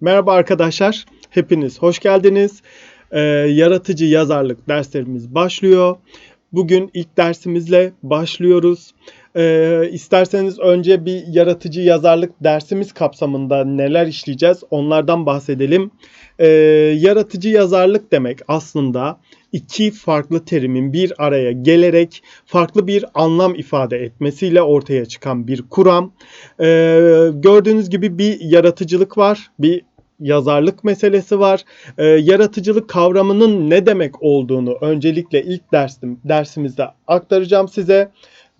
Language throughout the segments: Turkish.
Merhaba arkadaşlar, hepiniz hoş geldiniz. Ee, yaratıcı yazarlık derslerimiz başlıyor. Bugün ilk dersimizle başlıyoruz. Ee, isterseniz önce bir yaratıcı yazarlık dersimiz kapsamında neler işleyeceğiz onlardan bahsedelim. Ee, yaratıcı yazarlık demek aslında iki farklı terimin bir araya gelerek farklı bir anlam ifade etmesiyle ortaya çıkan bir kuram. Ee, gördüğünüz gibi bir yaratıcılık var, bir yazarlık meselesi var. Ee, yaratıcılık kavramının ne demek olduğunu öncelikle ilk dersim dersimizde aktaracağım size.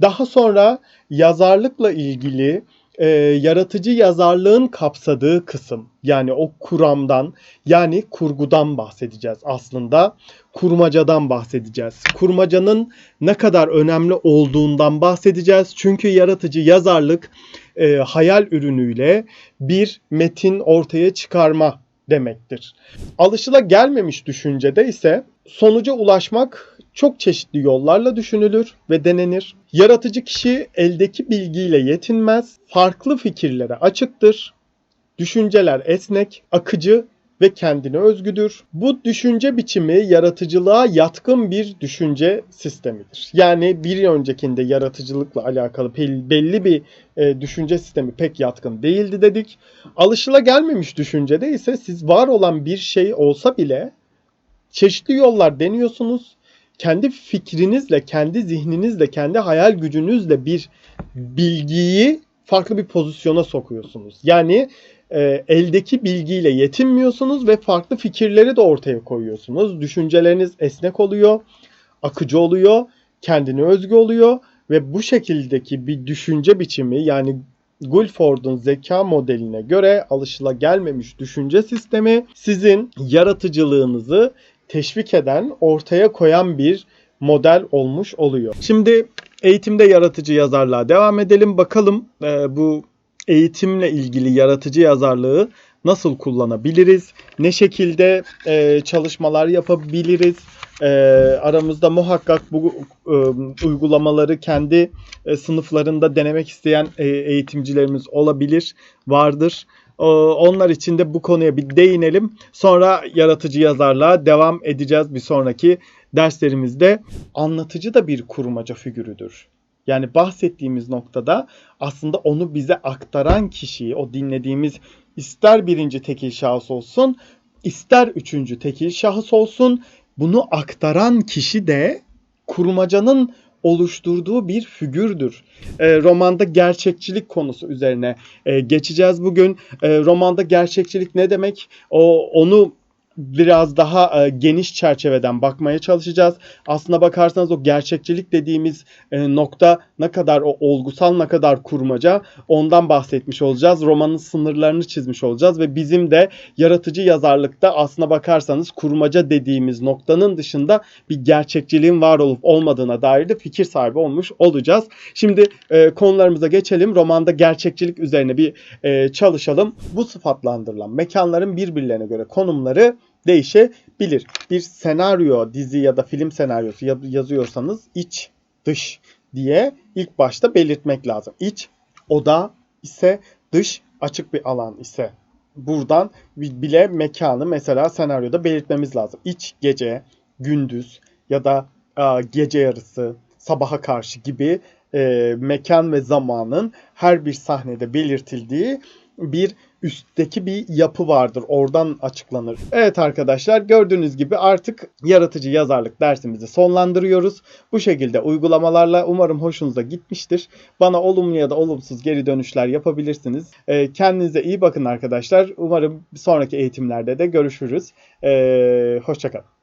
Daha sonra yazarlıkla ilgili e, yaratıcı yazarlığın kapsadığı kısım yani o kuramdan yani kurgudan bahsedeceğiz aslında. Kurmacadan bahsedeceğiz. Kurmacanın ne kadar önemli olduğundan bahsedeceğiz. Çünkü yaratıcı yazarlık e, hayal ürünüyle bir metin ortaya çıkarma demektir. Alışıla gelmemiş düşüncede ise sonuca ulaşmak çok çeşitli yollarla düşünülür ve denenir. Yaratıcı kişi eldeki bilgiyle yetinmez, farklı fikirlere açıktır. Düşünceler esnek, akıcı ve kendine özgüdür. Bu düşünce biçimi yaratıcılığa yatkın bir düşünce sistemidir. Yani bir öncekinde yaratıcılıkla alakalı belli bir e, düşünce sistemi pek yatkın değildi dedik. Alışıla gelmemiş düşüncede ise siz var olan bir şey olsa bile çeşitli yollar deniyorsunuz. Kendi fikrinizle, kendi zihninizle, kendi hayal gücünüzle bir bilgiyi farklı bir pozisyona sokuyorsunuz. Yani e, eldeki bilgiyle yetinmiyorsunuz ve farklı fikirleri de ortaya koyuyorsunuz. Düşünceleriniz esnek oluyor, akıcı oluyor, kendine özgü oluyor ve bu şekildeki bir düşünce biçimi yani Guilford'un zeka modeline göre alışılagelmemiş düşünce sistemi sizin yaratıcılığınızı teşvik eden, ortaya koyan bir model olmuş oluyor. Şimdi eğitimde yaratıcı yazarlığa devam edelim. Bakalım e, bu eğitimle ilgili yaratıcı yazarlığı nasıl kullanabiliriz? Ne şekilde e, çalışmalar yapabiliriz? E, aramızda muhakkak bu e, uygulamaları kendi e, sınıflarında denemek isteyen e, eğitimcilerimiz olabilir, vardır. E, onlar için de bu konuya bir değinelim. Sonra yaratıcı yazarlığa devam edeceğiz bir sonraki derslerimizde. Anlatıcı da bir kurmaca figürüdür. Yani bahsettiğimiz noktada aslında onu bize aktaran kişiyi, o dinlediğimiz ister birinci tekil şahıs olsun, ister üçüncü tekil şahıs olsun, bunu aktaran kişi de kurmacanın oluşturduğu bir figürdür. E, romanda gerçekçilik konusu üzerine e, geçeceğiz bugün. E, romanda gerçekçilik ne demek? O onu biraz daha e, geniş çerçeveden bakmaya çalışacağız. Aslına bakarsanız o gerçekçilik dediğimiz e, nokta ne kadar o olgusal ne kadar kurmaca ondan bahsetmiş olacağız. Romanın sınırlarını çizmiş olacağız ve bizim de yaratıcı yazarlıkta aslına bakarsanız kurmaca dediğimiz noktanın dışında bir gerçekçiliğin var olup olmadığına dair de fikir sahibi olmuş olacağız. Şimdi e, konularımıza geçelim. Romanda gerçekçilik üzerine bir e, çalışalım. Bu sıfatlandırılan mekanların birbirlerine göre konumları değişebilir. Bir senaryo, dizi ya da film senaryosu yazıyorsanız iç, dış diye ilk başta belirtmek lazım. İç oda ise dış açık bir alan ise buradan bile mekanı mesela senaryoda belirtmemiz lazım. İç gece, gündüz ya da a, gece yarısı, sabaha karşı gibi e, mekan ve zamanın her bir sahnede belirtildiği bir üstteki bir yapı vardır. Oradan açıklanır. Evet arkadaşlar gördüğünüz gibi artık yaratıcı yazarlık dersimizi sonlandırıyoruz. Bu şekilde uygulamalarla umarım hoşunuza gitmiştir. Bana olumlu ya da olumsuz geri dönüşler yapabilirsiniz. Ee, kendinize iyi bakın arkadaşlar. Umarım sonraki eğitimlerde de görüşürüz. Ee, hoşçakalın.